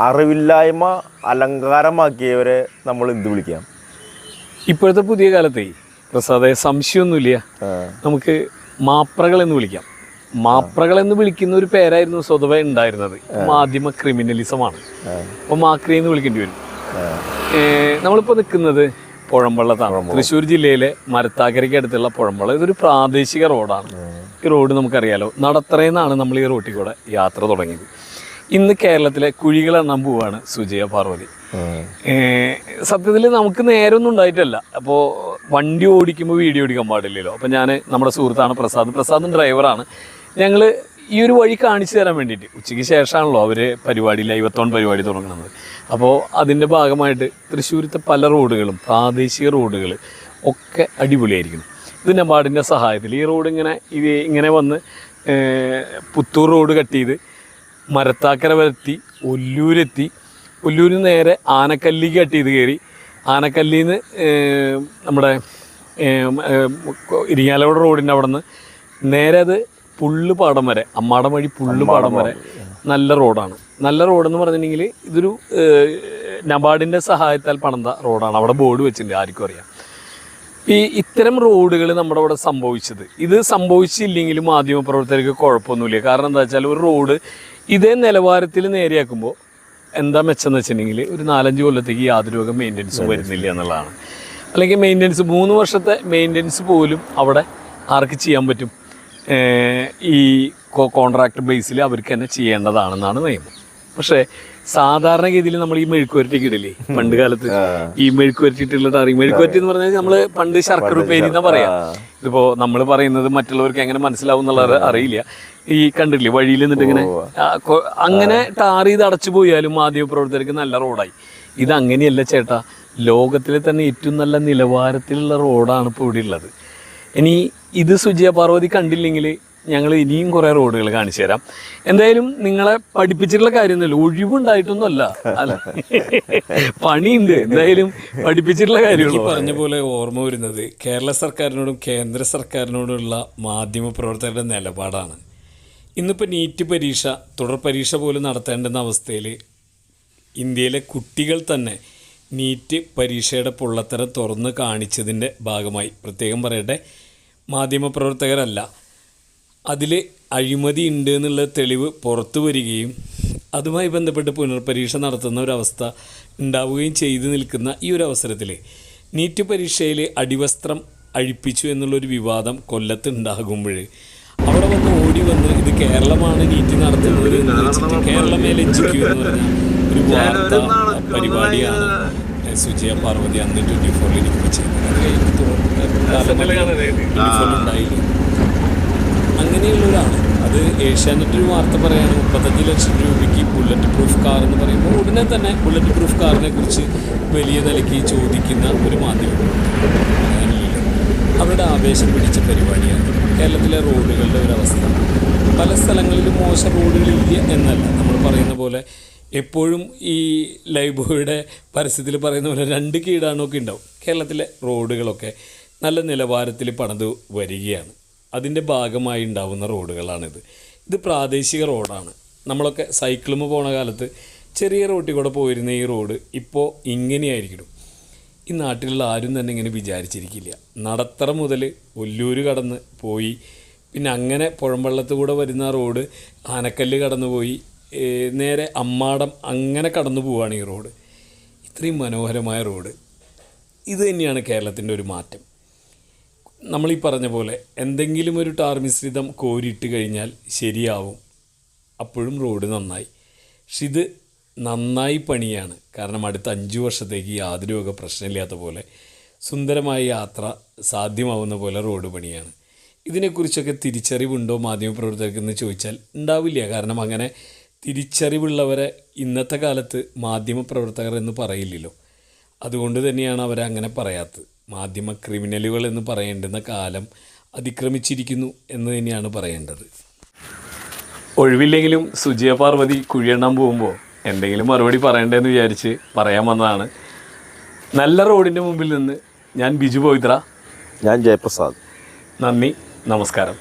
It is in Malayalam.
അറിവില്ലായ്മ അലങ്കാരമാക്കിയവരെ നമ്മൾ എന്ത് വിളിക്കാം? ഇപ്പോഴത്തെ പുതിയ കാലത്തെ പ്രസാദ സംശയമൊന്നുമില്ല. നമുക്ക് മാപ്രകൾ എന്ന് വിളിക്കാം. മാപ്രകൾ എന്ന് വിളിക്കുന്ന ഒരു പേരായിരുന്നു സ്വതവേ ഉണ്ടായിരുന്നത്. മാധ്യമ ക്രിമിനലിസമാണ്. അപ്പോൾ മാക്രി എന്ന് വിളിക്കേണ്ടി വരും. നമ്മളിപ്പോ നമ്മളിപ്പോൾ നിൽക്കുന്നത് പുഴമ്പള്ളത്താണ് തൃശ്ശൂർ ജില്ലയിലെ മരത്താക്കരയ്ക്ക് അടുത്തുള്ള പുഴമ്പള്ള. ഇതൊരു പ്രാദേശിക റോഡാണ്. ഈ റോഡ് നമുക്കറിയാലോ. നടത്തറയെന്നാണ് നമ്മൾ ഈ റോട്ടിൽ കൂടെ യാത്ര തുടങ്ങിയത്. ഇന്ന് കേരളത്തിലെ കുഴികളെ നമ്പുവാണ് സുജയ പാർവതി. സത്യത്തിൽ നമുക്ക് നേരമൊന്നും ഉണ്ടായിട്ടല്ല. അപ്പോൾ വണ്ടി ഓടിക്കുമ്പോൾ വീഡിയോ ഓടിക്കാൻ പാടില്ലല്ലോ. അപ്പോൾ ഞാൻ നമ്മുടെ സുഹൃത്താണ് പ്രസാദ്. പ്രസാദ് ഡ്രൈവറാണ്. ഞങ്ങൾ ഈ ഒരു വഴി കാണിച്ചു തരാൻ വേണ്ടിയിട്ട് ഉച്ചയ്ക്ക് ശേഷമാണല്ലോ അവർ പരിപാടി ലൈവത്തോൺ പരിപാടി തുടങ്ങുന്നത്. അപ്പോൾ അതിന്റെ ഭാഗമായിട്ട് തൃശ്ശൂരത്തെ പല റോഡുകളും പ്രാദേശിക റോഡുകൾ ഒക്കെ അടിപൊളിയായിരിക്കും ഇത് നബാർഡിന്റെ സഹായത്തിൽ ഈ റോഡ് ഇങ്ങനെ ഇത് ഇങ്ങനെ വന്ന് പുത്തൂർ റോഡ് കട്ട് ചെയ്ത് മരത്താക്കര വരെത്തി ഒല്ലൂരെത്തി ഒല്ലൂരിൽ നിന്ന് നേരെ ആനക്കല്ലിക്ക് കട്ട് ചെയ്ത് കയറി. ആനക്കല്ലിൽ നിന്ന് നമ്മുടെ ഇരിങ്ങാലോട് ഇരിങ്ങാലക്കുട റോഡിന്റെ അവിടെ നിന്ന് നേരെ അത് പുള്ള് പാടം വരെ അമ്മാടം വഴി പുള്ള് പാടം വരെ നല്ല റോഡാണ്. നല്ല റോഡെന്ന് പറഞ്ഞിട്ടുണ്ടെങ്കിൽ ഇതൊരു നബാർഡിന്റെ സഹായത്താൽ പണന്ത റോഡാണ്. അവിടെ ബോർഡ് വെച്ചിട്ടുണ്ട് ആർക്കും അറിയാം. ഈ ഇത്തരം റോഡുകൾ നമ്മുടെ അവിടെ സംഭവിച്ചത്. ഇത് സംഭവിച്ചില്ലെങ്കിലും മാധ്യമപ്രവർത്തകർക്ക് കുഴപ്പമൊന്നുമില്ല. കാരണം എന്താ വെച്ചാൽ ഒരു റോഡ് ഇതേ നിലവാരത്തിൽ നേരെയാക്കുമ്പോൾ എന്താ മെച്ചെന്ന് വെച്ചിട്ടുണ്ടെങ്കിൽ ഒരു നാലഞ്ച് കൊല്ലത്തേക്ക് യാതൊരു വക മെയിന്റനൻസും വരുന്നില്ല എന്നുള്ളതാണ്. അല്ലെങ്കിൽ മെയിന്റനൻസ് മൂന്ന് വർഷത്തെ മെയിന്റനൻസ് പോലും അവിടെ ആർക്ക് ചെയ്യാൻ പറ്റും? ഈ കോൺട്രാക്ട് ബേസിൽ അവർക്ക് തന്നെ ചെയ്യേണ്ടതാണെന്നാണ് നിയമം. പക്ഷേ സാധാരണഗതിയിൽ നമ്മൾ ഈ മെഴുക്കുവരട്ടിക്ക് ഇടില്ലേ? പണ്ട് കാലത്ത് ഈ മെഴുക്കുവരട്ടിട്ടുള്ള ടാറി മെഴുക്കുവരട്ടി എന്ന് പറഞ്ഞാൽ നമ്മൾ പണ്ട് ശർക്കര ഉപ്പേരി എന്നാ പറയാ. ഇതിപ്പോ നമ്മൾ പറയുന്നത് മറ്റുള്ളവർക്ക് എങ്ങനെ മനസ്സിലാവും എന്നുള്ളത് അറിയില്ല. ഈ കണ്ടില്ലേ വഴിയിൽ നിന്നിട്ട് ഇങ്ങനെ അങ്ങനെ ടാർ ചെയ്ത് അടച്ചു പോയാലും മാധ്യമപ്രവർത്തകർക്ക് നല്ല റോഡായി. ഇത് അങ്ങനെയല്ല ചേട്ടാ. ലോകത്തിലെ തന്നെ ഏറ്റവും നല്ല നിലവാരത്തിലുള്ള റോഡാണ് ഇപ്പോൾ ഇവിടെ ഉള്ളത്. ഇനി ഇത് സുജയ പാർവതി കണ്ടില്ലെങ്കിൽ ഞങ്ങൾ ഇനിയും കുറേ റോഡുകൾ കാണിച്ചു തരാം. എന്തായാലും നിങ്ങളെ പഠിപ്പിച്ചിട്ടുള്ള കാര്യമൊന്നുമില്ല. ഒഴിവുണ്ടായിട്ടൊന്നുമല്ല അല്ല? പണിയുണ്ട്. എന്തായാലും പഠിപ്പിച്ചിട്ടുള്ള കാര്യമുള്ളൂ പറഞ്ഞ പോലെ ഓർമ്മ വരുന്നത് കേരള സർക്കാരിനോടും കേന്ദ്ര സർക്കാരിനോടുള്ള മാധ്യമ പ്രവർത്തകരുടെ നിലപാടാണ്. ഇന്നിപ്പോൾ നീറ്റ് പരീക്ഷ തുടർ പരീക്ഷ പോലും നടത്തേണ്ടുന്ന അവസ്ഥയിൽ ഇന്ത്യയിലെ കുട്ടികൾ തന്നെ നീറ്റ് പരീക്ഷയുടെ പൊള്ളത്തരം തുറന്ന് കാണിച്ചതിന്റെ ഭാഗമായി. പ്രത്യേകം പറയട്ടെ മാധ്യമപ്രവർത്തകരല്ല അതിൽ അഴിമതി ഉണ്ട് എന്നുള്ള തെളിവ് പുറത്തു വരികയും അതുമായി ബന്ധപ്പെട്ട് പുനർപരീക്ഷ നടത്തുന്ന ഒരവസ്ഥ ഉണ്ടാവുകയും ചെയ്തു നിൽക്കുന്ന ഈ ഒരു അവസരത്തിൽ നീറ്റ് പരീക്ഷയിൽ അടിവസ്ത്രം അഴിപ്പിച്ചു എന്നുള്ളൊരു വിവാദം കൊല്ലത്ത് ഉണ്ടാകുമ്പോൾ അവിടെ വന്ന് ഓടി വന്ന് ഇത് കേരളമാണ് നീറ്റ് നടത്തുന്നത് എന്ന് വെച്ചിട്ട് കേരളം മേലെ എന്ന് പറഞ്ഞ ഒരു വാർത്ത പരിപാടിയാണ് സുജയ പാർവതി അന്ന് ട്വന്റി ഫോറിൽ എനിക്ക് അത് കഴിഞ്ഞിട്ട് ഉണ്ടായില്ല. അങ്ങനെയുള്ളൊരാണ് അത് ഏഷ്യാനെറ്റ് ഒരു വാർത്ത പറയാണ് മുപ്പത്തഞ്ച് ലക്ഷം രൂപയ്ക്ക് ബുള്ളറ്റ് പ്രൂഫ് കാർ എന്ന് പറയുമ്പോൾ ഉടനെ തന്നെ ബുള്ളറ്റ് പ്രൂഫ് കാറിനെ കുറിച്ച് വലിയ നിലയ്ക്ക് ചോദിക്കുന്ന ഒരു മാധ്യമം. അവരുടെ ആവേശം പിടിച്ച പരിപാടിയാണ് കേരളത്തിലെ റോഡുകളുടെ ഒരു അവസ്ഥ. പല സ്ഥലങ്ങളിലും മോശം റോഡുകളില്ല എന്നല്ല. നമ്മൾ പറയുന്ന പോലെ എപ്പോഴും ഈ ലൈബോയുടെ പരസ്യത്തിൽ പറയുന്ന പോലെ രണ്ട് കീടാണൊക്കെ ഉണ്ടാവും. കേരളത്തിലെ റോഡുകളൊക്കെ നല്ല നിലവാരത്തിൽ പണിത് വരികയാണ്. അതിന്റെ ഭാഗമായി ഉണ്ടാവുന്ന റോഡുകളാണിത്. ഇത് പ്രാദേശിക റോഡാണ്. നമ്മളൊക്കെ സൈക്കിളും പോണ കാലത്ത് ചെറിയ റോട്ടിൽ കൂടെ പോയിരുന്ന ഈ റോഡ് ഇപ്പോൾ ഇങ്ങനെയായിരിക്കും ഈ നാട്ടിലുള്ള ആരും തന്നെ ഇങ്ങനെ വിചാരിച്ചിരിക്കില്ല. നടത്തറ മുതൽ ഒല്ലൂര് കടന്ന് പോയി പിന്നെ അങ്ങനെ പുഴമ്പള്ളത്ത് കൂടെ വരുന്ന റോഡ് ആനക്കല്ല് കടന്നു പോയി നേരെ അമ്മാടം അങ്ങനെ കടന്നു പോവുകയാണ് ഈ റോഡ്. ഇത്രയും മനോഹരമായ റോഡ്. ഇത് തന്നെയാണ് കേരളത്തിന്റെ ഒരു മാറ്റം. നമ്മൾ ഈ പറഞ്ഞ പോലെ എന്തെങ്കിലും ഒരു ടാർ മിശ്രിതം കോരിയിട്ട് കഴിഞ്ഞാൽ ശരിയാവും. അപ്പോഴും റോഡ് നന്നായി. പക്ഷെ ഇത് നന്നായി പണിയാണ്. കാരണം അടുത്ത അഞ്ച് വർഷത്തേക്ക് യാതൊരു വക പ്രശ്നമില്ലാത്ത പോലെ സുന്ദരമായ യാത്ര സാധ്യമാവുന്ന പോലെ റോഡ് പണിയാണ്. ഇതിനെക്കുറിച്ചൊക്കെ തിരിച്ചറിവുണ്ടോ മാധ്യമപ്രവർത്തകർക്ക് എന്ന് ചോദിച്ചാൽ ഉണ്ടാവില്ല. കാരണം അങ്ങനെ തിരിച്ചറിവുള്ളവരെ ഇന്നത്തെ കാലത്ത് മാധ്യമപ്രവർത്തകർ എന്ന് പറയില്ലല്ലോ. അതുകൊണ്ട് തന്നെയാണ് അവരെ അങ്ങനെ പറയാത്തത്. മാധ്യമ ക്രിമിനലുകൾ എന്ന് പറയേണ്ടുന്ന കാലം അതിക്രമിച്ചിരിക്കുന്നു എന്ന് തന്നെയാണ് പറയേണ്ടത്. ഒഴിവില്ലെങ്കിലും സുജയ പാർവതി കുഴിയെണ്ണാൻ പോകുമ്പോൾ എന്തെങ്കിലും മറുപടി പറയണ്ടെന്ന് വിചാരിച്ച് പറയാൻ വന്നതാണ്. നല്ല റോഡിന്റെ മുമ്പിൽ നിന്ന് ഞാൻ ബിജു പവിത്ര ഞാൻ ജയപ്രസാദ്. നന്ദി നമസ്കാരം.